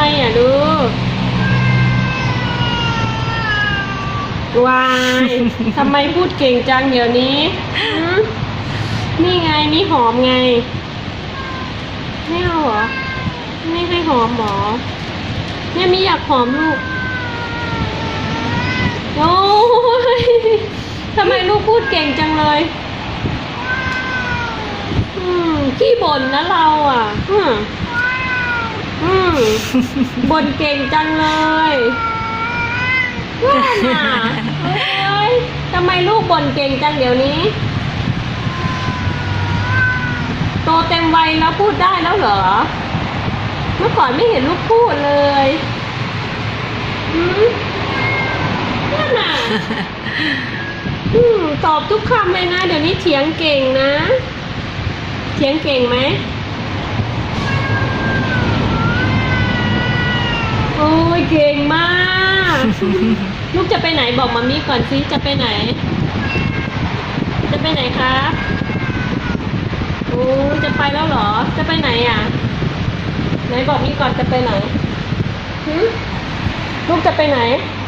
ไมอะดูวายทำไมพูดเก่งจังเดี๋ยวนี้หืมนี่ไงนี่หอมไง ไม่เอาเหรอ ไม่ให้หอมหมอเนี่ยมีอยากหอมลูก โอ้ยทำไมลูกพูดเก่งจังเลยอืมขี้บ่นนะเราอะอืมอืม บนเก่งจังเลยว่าน่ะเอ้ยทำไมลูกบ่นเก่งจังเดี๋ยวนี้ โตเต็มวัยแล้วพูดได้แล้วเหรอ เมื่อก่อนไม่เห็นลูกพูดเลยอืมนั่นน่ะอืมตอบทุกคำเลยนะ เดี๋ยวนี้เถียงเก่งนะ เถียงเก่งไหม โอ้ย เก่งมาก ลูกจะไปไหนบอกมามีก่อนสิจะไปไหน จะไปไหนครับโอ้ยจะไปแล้วเหรอ จะไปไหนอะ ไหนบอกมีก่อนจะไปไหนหึลูกจะไปไหนไ